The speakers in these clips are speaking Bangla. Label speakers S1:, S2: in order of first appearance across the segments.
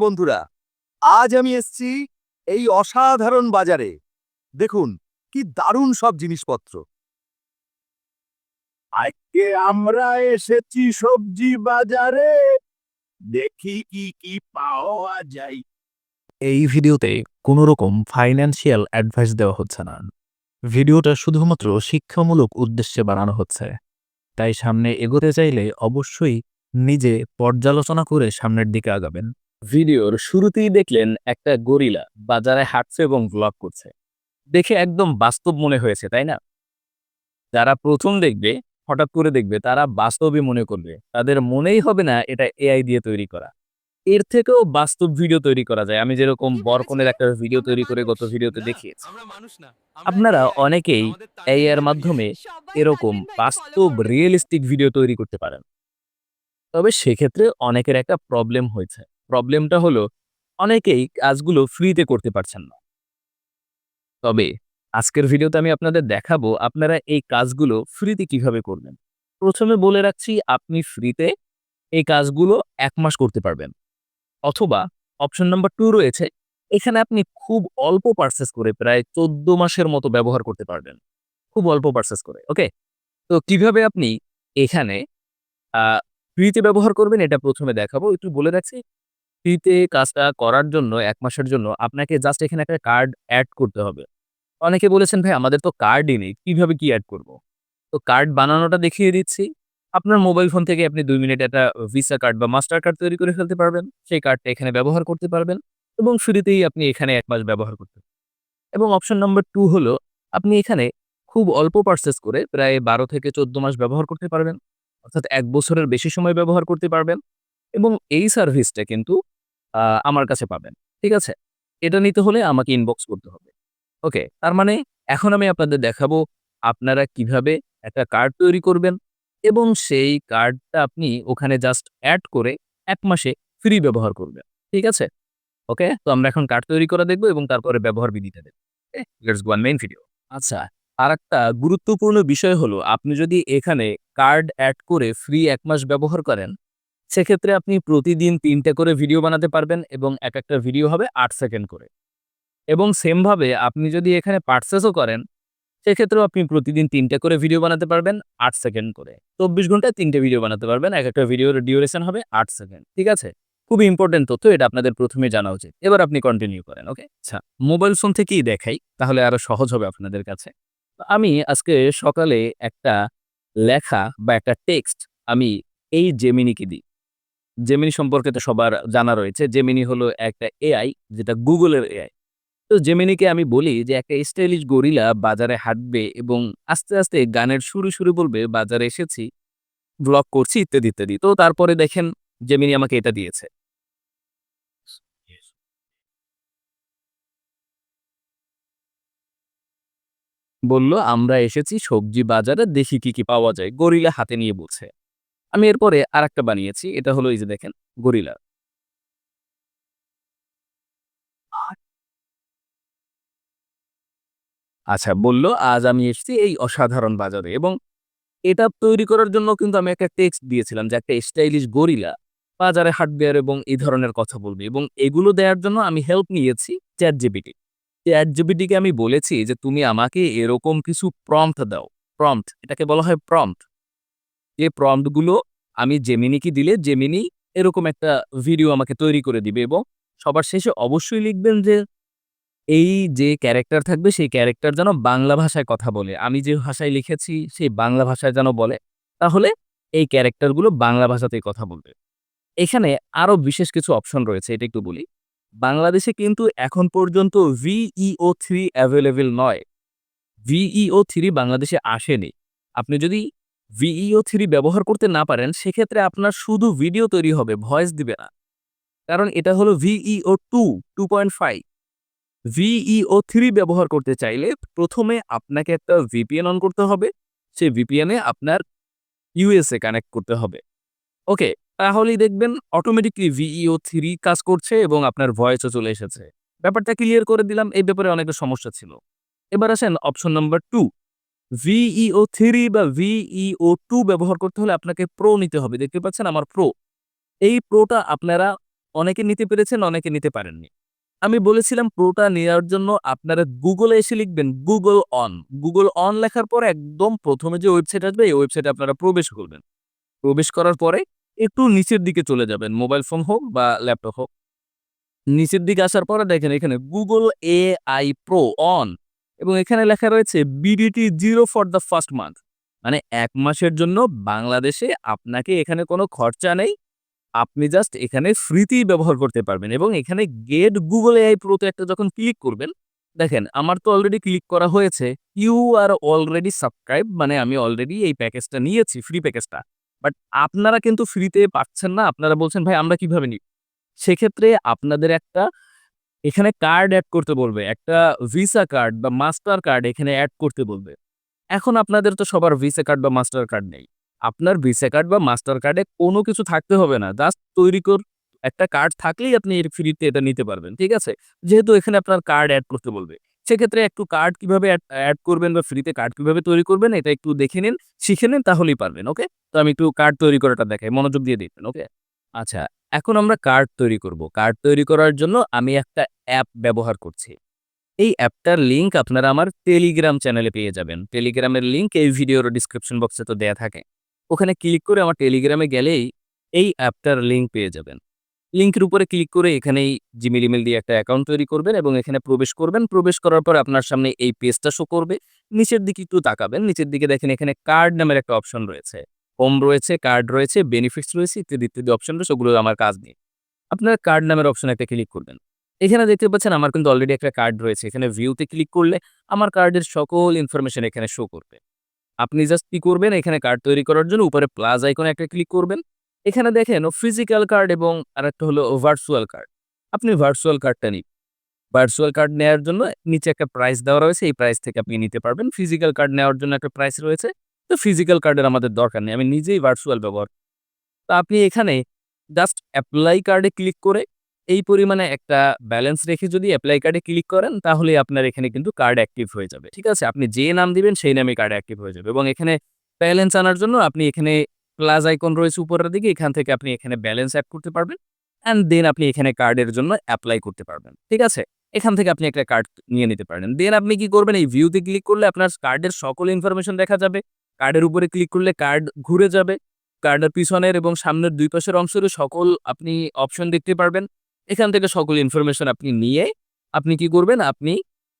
S1: বন্ধুরা। আজ আমি এসেছি এই অসাধারণ বাজারে। দেখুন, কি দারুণ সব জিনিসপত্র। আজকে আমরা এসেছি সবজি বাজারে। দেখি কি কি পাওয়া যায়।
S2: এই ভিডিওতে কোনো রকম ফাইন্যান্সিয়াল অ্যাডভাইস দেওয়া হচ্ছে না। ভিডিওটা শুধুমাত্র শিক্ষামূলক উদ্দেশ্যে বানানো হচ্ছে। তাই সামনে এগোতে চাইলে অবশ্যই নিজে পর্যালোচনা করে সামনের দিকে আগাবেন। ভিডিওর শুরুতেই দেখলেন একটা গরিলা বাজারে হাঁটছে এবং ব্লগ করছে। দেখে একদম বাস্তব মনে হয়েছে তাই না? যারা প্রথম দেখবে হঠাৎ করে দেখবে তারা বাস্তবই মনে করবে তাদের মনেই হবে না এটা এআই দিয়ে তৈরি করা। এর থেকেও বাস্তব ভিডিও তৈরি করা যায়। আমি যেরকম বরকনের একটা ভিডিও তৈরি করে গত ভিডিওতে দেখিয়েছি। আপনারা অনেকেই এই এর মাধ্যমে এরকম বাস্তব রিয়েলিস্টিক ভিডিও তৈরি করতে পারেন। তবে সেক্ষেত্রে অনেকের একটা প্রবলেম হয়েছে। প্রবলেমটা হলো, অনেকেই কাজগুলো ফ্রিতে করতে পারছেন না। তবে আজকের ভিডিওতে আমি আপনাদের দেখাবো আপনারা এই কাজগুলো ফ্রিতে কীভাবে করবেন। প্রথমে বলে রাখছি, আপনি ফ্রিতে এই কাজগুলো এক মাস করতে পারবেন। অথবা অপশন নাম্বার টু রয়েছে, এখানে আপনি খুব অল্প পার্সেস করে প্রায় চোদ্দ মাসের মতো ব্যবহার করতে পারবেন। খুব অল্প পার্সেস করে ওকে তো কীভাবে আপনি এখানে ফ্রিতে ব্যবহার করবেন এটা প্রথমে দেখাবো। একটু বলে রাখছি ফ্রিতে কাজটা করার জন্য এক মাসের জন্য আপনাকে জাস্ট এখানে একটা কার্ড অ্যাড করতে হবে। অনেকে বলেছেন, ভাই, আমাদের তো কার্ডই নেই, কীভাবে কি অ্যাড করব? তো কার্ড বানানোটা দেখিয়ে দিচ্ছি। আপনার মোবাইল ফোন থেকে আপনি দুই মিনিট একটা ভিসা কার্ড বা মাস্টার কার্ড তৈরি করে ফেলতে পারবেন। সেই কার্ডটা এখানে ব্যবহার করতে পারবেন এবং ফ্রিতেই আপনি এখানে এক মাস ব্যবহার করতে এবং অপশন নাম্বার টু হলো, আপনি এখানে খুব অল্প পার্সেস করে প্রায় বারো থেকে চোদ্দ মাস ব্যবহার করতে পারবেন। অর্থাৎ এক বছরের বেশি সময় ব্যবহার করতে পারবেন। এবং এই সার্ভিসটা কিন্তু আমার কাছে পাবেন, ঠিক আছে? এটা নিতে হলে আমাকে ইনবক্স করতে হবে ওকে তার মানে এখন আমি আপনাদের দেখাবো আপনারা কীভাবে একটা কার্ড তৈরি করবেন এবং সেই কার্ডটা আপনি ওখানে জাস্ট অ্যাড করে এক মাসে ফ্রি ব্যবহার করবেন, ঠিক আছে? ওকে তো আমরা এখন কার্ড তৈরি করা দেখব এবং তারপরে ব্যবহার বিধিটা দেখব লেটস গো মেইন ভিডিও আচ্ছা আর একটা গুরুত্বপূর্ণ বিষয় হলো, আপনি যদি এখানে কার্ড অ্যাড করে ফ্রি এক মাস ব্যবহার করেন সেক্ষেত্রে আপনি প্রতিদিন তিনটে করে ভিডিও বানাতে পারবেন এবং এক একটা ভিডিও হবে আট সেকেন্ড করে। এবং সেমভাবে আপনি যদি এখানে পার্সেসও করেন, সেক্ষেত্রেও আপনি প্রতিদিন তিনটে করে ভিডিও বানাতে পারবেন আট সেকেন্ড করে। চব্বিশ ঘন্টায় তিনটে ভিডিও বানাতে পারবেন, এক একটা ভিডিওর ডিউরেশন হবে আট সেকেন্ড ঠিক আছে? খুবই ইম্পর্টেন্ট তথ্য, এটা আপনাদের প্রথমে জানা উচিত। এবার আপনি কন্টিনিউ করেন ওকে আচ্ছা মোবাইল ফোন থেকেই দেখাই, তাহলে আরও সহজ হবে আপনাদের কাছে। আমি আজকে সকালে একটা লেখা বা একটা টেক্সট আমি এই জেমিনিকে দিই। জেমিনি সম্পর্কে তো সবার জানা রয়েছে। জেমিনি হলো একটা এআই যেটা গুগলের এআই তো জেমিনিকে আমি বলি যে, একটা স্টাইলিশ গরিলা বাজারে হাঁটবে এবং আস্তে আস্তে গানের শুরু শুরু বলবে, বাজারে এসেছি ব্লগ করছি, ইত্যাদি ইত্যাদি। তো তারপরে দেখেন জেমিনি আমাকে এটা দিয়েছে। বলল, আমরা এসেছি সবজি বাজারে, দেখি কি কি পাওয়া যায়। গরিলা হাতে নিয়ে বলছে। আমি এরপরে আর একটা বানিয়েছি, এটা হলো এই যে দেখেন, গরিলা। আচ্ছা বলল, আজ আমি এসেছি এই অসাধারণ বাজারে। এবং এটা তৈরি করার জন্য কিন্তু আমি একটা টেক্সট দিয়েছিলাম যে একটা স্টাইলিশ গরিলা বাজারে আর এবং এই ধরনের কথা বলবে। এবং এগুলো দেওয়ার জন্য আমি হেল্প নিয়েছি চ্যাট জিপিটি চ্যাট জিপিটিকে আমি বলেছি যে, তুমি আমাকে এরকম কিছু প্রম্পট দাও। প্রম্পট এটাকে বলা হয় প্রম্পট যে প্রম্পটগুলো আমি জেমিনিকে দিলে জেমিনি এরকম একটা ভিডিও আমাকে তৈরি করে দিবে এবং সবার শেষে অবশ্যই লিখবেন যে এই যে ক্যারেক্টার থাকবে সেই ক্যারেক্টার যেন বাংলা ভাষায় কথা বলে। আমি যে ভাষায় লিখেছি সেই বাংলা ভাষায় যেন বলে, তাহলে এই ক্যারেক্টারগুলো বাংলা ভাষাতেই কথা বলবে। এখানে আরও বিশেষ কিছু অপশন রয়েছে, এটা একটু বলি। বাংলাদেশে কিন্তু এখন পর্যন্ত ভিইও থ্রি অ্যাভেলেবেল নয়। ভিইও থ্রি বাংলাদেশে আসেনি। আপনি যদি ভিইও থ্রি ব্যবহার করতে না পারেন, সেক্ষেত্রে আপনার শুধু ভিডিও তৈরি হবে ভয়েস দিবে না। কারণ এটা হলো Veo two two point five Veo three ব্যবহার করতে চাইলে প্রথমে আপনাকে একটা ভিপিএন অন করতে হবে, সেই ভিপিএনে আপনার ইউএসএ কানেক্ট করতে হবে। ওকে তাহলেই দেখবেন অটোমেটিকলি ভিইও থ্রি কাজ করছে এবং আপনার ভয়েসও চলে এসেছে। ব্যাপারটা ক্লিয়ার করে দিলাম, এই ব্যাপারে অনেকটা সমস্যা ছিল। এবার আসেন option number two Veo three বা ভিইও টু ব্যবহার করতে হলে আপনাকে প্রো নিতে হবে। দেখতে পাচ্ছেন আমার প্রো এই প্রোটা আপনারা অনেকে নিতে পেরেছেন, অনেকে নিতে পারেননি। আমি বলেছিলাম প্রোটা নেওয়ার জন্য আপনারা গুগলে এসে লিখবেন গুগল অন গুগল অন লেখার পর একদম প্রথমে যে ওয়েবসাইট আসবে, এই ওয়েবসাইটে আপনারা প্রবেশ করবেন। প্রবেশ করার পরে একটু নিচের দিকে চলে যাবেন মোবাইল ফোন হোক বা ল্যাপটপ হোক। নিচের দিকে আসার পরে দেখেন এখানে Google A I pro on এবং এখানে লেখা রয়েছে BDT zero for the first month মানে এক মাসের জন্য বাংলাদেশে আপনাকে এখানে কোনো খরচা নেই। আপনি জাস্ট এখানে ফ্রিতেই ব্যবহার করতে পারবেন এবং এখানে গেট গুগল এআই প্রোতে একটা যখন ক্লিক করবেন, দেখেন আমার তো অলরেডি ক্লিক করা হয়েছে। ইউ আর অলরেডি সাবস্ক্রাইব মানে আমি অলরেডি এই প্যাকেজটা নিয়েছি ফ্রি প্যাকেজটা বাট আপনারা কিন্তু ফ্রিতে পাচ্ছেন না। আপনারা বলছেন, ভাই, আমরা কীভাবে নিই সেক্ষেত্রে আপনাদের একটা এখানে কার্ড অ্যাড করতে বলবে, একটা ভিসা কার্ড বা মাস্টার কার্ড এখানে অ্যাড করতে বলবে। এখন আপনাদের তো সবার ভিসা কার্ড বা মাস্টার কার্ড নেই। আপনার ভিসা কার্ড বা মাস্টার কার্ডে কোনো কিছু থাকতে হবে না জাস্ট তৈরি কর, একটা কার্ড থাকলেই আপনি এর ফ্রিতে এটা নিতে পারবেন, ঠিক আছে? যেহেতু এখানে আপনার কার্ড অ্যাড করতে বলবে। সেক্ষেত্রে একটু কার্ড কীভাবে অ্যাড করবেন বা ফ্রিতে কার্ড কীভাবে তৈরি করবেন, এটা একটু দেখে নিন, শিখে নিন, তাহলেই পারবেন ওকে তো আমি একটু কার্ড তৈরি করাটা দেখাই, মনোযোগ দিয়ে দেখবেন ওকে আচ্ছা এখন আমরা কার্ড তৈরি করব। কার্ড তৈরি করার জন্য আমি একটা অ্যাপ ব্যবহার করছি। এই অ্যাপটার লিঙ্ক আপনারা আমার টেলিগ্রাম চ্যানেলে পেয়ে যাবেন। টেলিগ্রামের লিঙ্ক এই ভিডিওর ডিসক্রিপশন বক্সে তো দেয়া থাকে। ওখানে ক্লিক করে আমার টেলিগ্রামে গেলেই এই অ্যাপটার লিঙ্ক পেয়ে যাবেন। লিঙ্কের উপরে ক্লিক করে এখানেই জিমেল ইমেল দিয়ে একটা অ্যাকাউন্ট তৈরি করবেন এবং এখানে প্রবেশ করবেন। প্রবেশ করার পর আপনার সামনে এই পেজটা শো করবে। নিচের দিকে একটু তাকাবেন। নিচের দিকে দেখেন এখানে কার্ড নামের একটা অপশন রয়েছে। হোম রয়েছে কার্ড রয়েছে বেনিফিটস রয়েছে, ইত্যাদি ইত্যাদি অপশন রয়েছে, ওগুলো আমার কাজ নেই। আপনার কার্ড নামের অপশন একটা ক্লিক করবেন। এখানে দেখতে পাচ্ছেন আমার কিন্তু অলরেডি একটা কার্ড রয়েছে। এখানে ভিউতে ক্লিক করলে আমার কার্ডের সকল ইনফরমেশন এখানে শো করবে। আপনি জাস্ট কি করবেন? এখানে কার্ড তৈরি করার জন্য উপরে প্লাস আইকনে একটা ক্লিক করবেন। এখানে দেখেন ফিজিক্যাল কার্ড এবং আরেকটা হলো ভার্চুয়াল কার্ড আপনি ভার্চুয়াল কার্ডটা নিন। ভার্চুয়াল কার্ড নেওয়ার জন্য নিচে একটা প্রাইস দেওয়া রয়েছে। এই প্রাইস থেকে আপনি নিতে পারবেন। ফিজিক্যাল কার্ড নেওয়ার জন্য একটা প্রাইস রয়েছে। তো ফিজিক্যাল কার্ডের আমাদের দরকার নেই। আমি নিজেই ভার্চুয়াল ব্যবহার তো আপনি এখানে জাস্ট অ্যাপ্লাই কার্ডে ক্লিক করে এই পরিমাণে একটা ব্যালেন্স রেখে যদি অ্যাপ্লাই কার্ডে ক্লিক করেন, তাহলে আপনার এখানে কিন্তু কার্ড অ্যাক্টিভ হয়ে যাবে। ঠিক আছে? আপনি যে নাম দিবেন, সেই নামে কার্ড অ্যাক্টিভ হয়ে যাবে। এবং এখানে ব্যালেন্স আনার জন্য আপনি এখানে প্লাস আইকন রয়েছে উপরের দিকে, এখান থেকে আপনি এখানে ব্যালেন্স অ্যাড করতে পারবেন। অ্যান্ড দেন আপনি এখানে কার্ডের জন্য অ্যাপ্লাই করতে পারবেন। ঠিক আছে? এখান থেকে আপনি একটা কার্ড নিয়ে নিতে পারেন। দেন আপনি কি করবেন? এই ভিউতে ক্লিক করলে আপনার কার্ডের সকল ইনফরমেশন দেখা যাবে। কার্ডের উপরে ক্লিক করলে কার্ড ঘুরে যাবে। কার্ডের পিছনের এবং সামনের দুই পাশের অংশের সকল আপনি অপশন দেখতে পারবেন। এখান থেকে সকল ইনফরমেশন আপনি নিয়ে আপনি কি করবেন? আপনি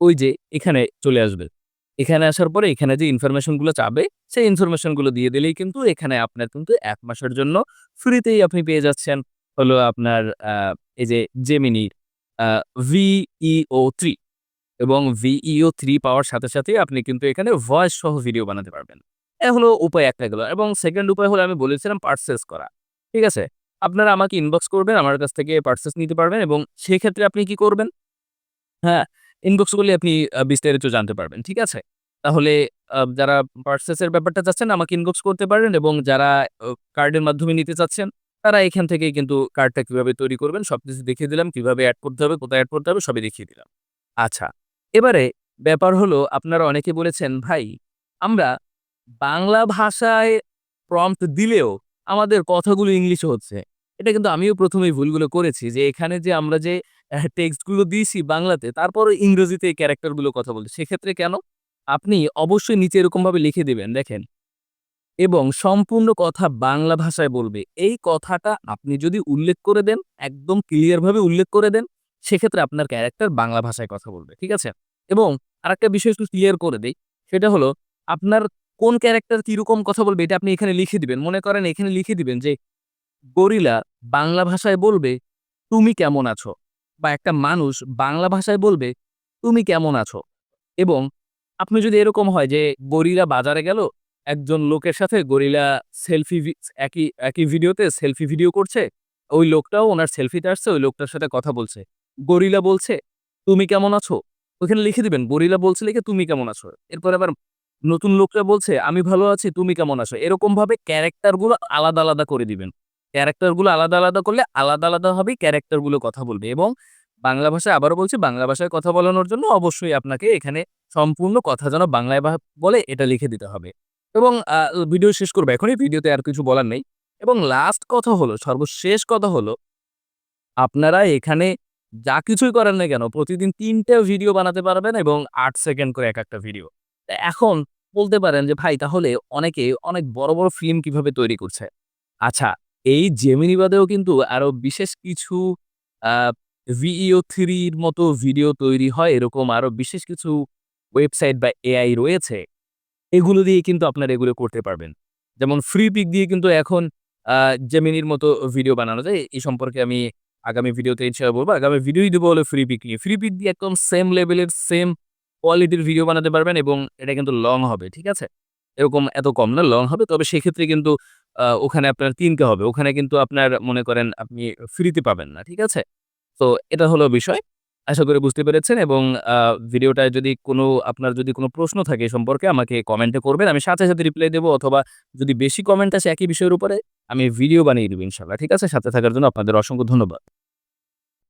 S2: ওই যে এখানে চলে আসবেন এখানে আসার পরে এখানে যে ইনফরমেশনগুলো চাবে সেই ইনফরমেশনগুলো দিয়ে দিলেই কিন্তু এখানে আপনার কিন্তু এক মাসের জন্য ফ্রিতেই আপনি পেয়ে যাচ্ছেন। হলো আপনার এই যে জেমিনি ভিইও থ্রি এবং ভিইও থ্রি পাওয়ার সাথে সাথে আপনি কিন্তু এখানে ভয়েস সহ ভিডিও বানাতে পারবেন। এ হলো উপায় একটা গেল। এবং সেকেন্ড উপায় হলো আমি বলেছিলাম পার্সেস করা। ঠিক আছে? আপনারা আমাকে ইনবক্স করবেন, আমার কাছ থেকে পার্সেস নিতে পারবেন এবং সেক্ষেত্রে আপনি কি করবেন? হ্যাঁ ইনবক্স করলে আপনি বিস্তারিত জানতে পারবেন। ঠিক আছে? তাহলে যারা পার্সেসের ব্যাপারটা চাচ্ছেন, আমাকে ইনবক্স করতে পারেন এবং যারা কার্ডের মাধ্যমে নিতে চাচ্ছেন, তারা এখান থেকেই কিন্তু কার্ডটা কীভাবে তৈরি করবেন, সবকিছু দেখিয়ে দিলাম, কীভাবে অ্যাড করতে হবে, কোথায় অ্যাড করতে হবে, সবই দেখিয়ে দিলাম। আচ্ছা এবারে ব্যাপার হলো, আপনারা অনেকে বলেছেন, ভাই, আমরা বাংলা ভাষায় প্রম্পট দিলেও আমাদের কথাগুলো ইংলিশে হচ্ছে। এটা কিন্তু আমিও প্রথমেই ভুলগুলো করেছি যে এখানে যে আমরা যে টেক্সটগুলো দিয়েছি বাংলাতে, তারপরও ইংরেজিতে এই ক্যারেক্টারগুলো কথা বলছি। সেক্ষেত্রে কেন? আপনি অবশ্যই নিচে এরকমভাবে লিখে দেবেন, দেখেন। এবং সম্পূর্ণ কথা বাংলা ভাষায় বলবে। এই কথাটা আপনি যদি উল্লেখ করে দেন, একদম ক্লিয়ারভাবে উল্লেখ করে দেন, সেক্ষেত্রে আপনার ক্যারেক্টার বাংলা ভাষায় কথা বলবে, ঠিক আছে? এবং আরেকটা বিষয় একটু ক্লিয়ার করে দেই, সেটা হলো, আপনার কোন ক্যারেক্টার কীরকম কথা বলবে এটা আপনি এখানে লিখে দিবেন। মনে করেন এখানে লিখে দিবেন যে, গরিলা বাংলা ভাষায় বলবে, তুমি কেমন আছো? বা একটা মানুষ বাংলা ভাষায় বলবে, তুমি কেমন আছো? এবং আপনি যদি এরকম হয় যে, গরিলা বাজারে গেল, একজন লোকের সাথে গরিলা সেলফি একই একই ভিডিওতে সেলফি ভিডিও করছে, ওই লোকটাও ওনার সেলফিতে আসছে, ওই লোকটার সাথে কথা বলছে। গরিলা বলছে, তুমি কেমন আছো? ওখানে লিখে দিবেন, গরিলা বলছে লিখে তুমি কেমন আছো? এরপর আবার নতুন লোকরা বলছে, আমি ভালো আছি, তুমি কেমন আছো? এরকম ভাবে ক্যারেক্টারগুলো আলাদা আলাদা করে দিবেন। ক্যারেক্টারগুলো আলাদা আলাদা করলে আলাদা আলাদা হবে ক্যারেক্টারগুলো কথা বলবে এবং বাংলা ভাষায় আবারও বলছি, বাংলা ভাষায় কথা বলানোর জন্য অবশ্যই আপনাকে এখানে সম্পূর্ণ কথা যেন বাংলায় বলে এটা লিখে দিতে হবে। এবং ভিডিও শেষ করব এখনই, ভিডিওতে আর কিছু বলার নেই। এবং লাস্ট কথা হলো, সর্বশেষ কথা হলো, আপনারা এখানে যা কিছুই করেন না কেন, প্রতিদিন তিনটে ভিডিও বানাতে পারবেন এবং আট সেকেন্ড করে এক একটা ভিডিও। এখন বলতে পারেন যে, ভাই, তাহলে অনেকে অনেক বড় বড় ফিল্ম কীভাবে তৈরি করছে? আচ্ছা এই জেমিনি বাদেও কিন্তু আরও বিশেষ কিছু ভিইও থ্রির মতো ভিডিও তৈরি হয়। এরকম আরও বিশেষ কিছু ওয়েবসাইট বা এআই রয়েছে। এগুলো দিয়ে কিন্তু আপনারা এগুলো করতে পারবেন। যেমন ফ্রি পিক দিয়ে কিন্তু এখন জেমিনির মতো ভিডিও বানানো যায়। এই সম্পর্কে আমি আগামী ভিডিওতে ইচ্ছা বলব। আগামী ভিডিওই দেবো হলো ফ্রি পিক নিয়ে। ফ্রি পিক দিয়ে একদম সেম লেভেলের সেম কোয়ালিটির ভিডিও বানাতে পারবেন এবং এটা কিন্তু লং হবে, ঠিক আছে? এরকম এত কম না লং হবে, তবে সেক্ষেত্রে কিন্তু ওখানে আপনার কিনতে হবে, ওখানে কিন্তু আপনার মনে করেন আপনি ফ্রিতে পাবেন না, ঠিক আছে? তো এটা হলো বিষয়, আশা করি বুঝতে পেরেছেন এবং ভিডিওটায় যদি কোনো, আপনার যদি কোনো প্রশ্ন থাকে সম্পর্কে আমাকে কমেন্টে করবেন, আমি সাথে সাথে রিপ্লাই দেবো অথবা যদি বেশি কমেন্ট আসে একই বিষয়ের উপরে, আমি ভিডিও বানিয়ে দেবো ইনশাল্লাহ, ঠিক আছে? সাথে থাকার জন্য আপনাদের অসংখ্য ধন্যবাদ।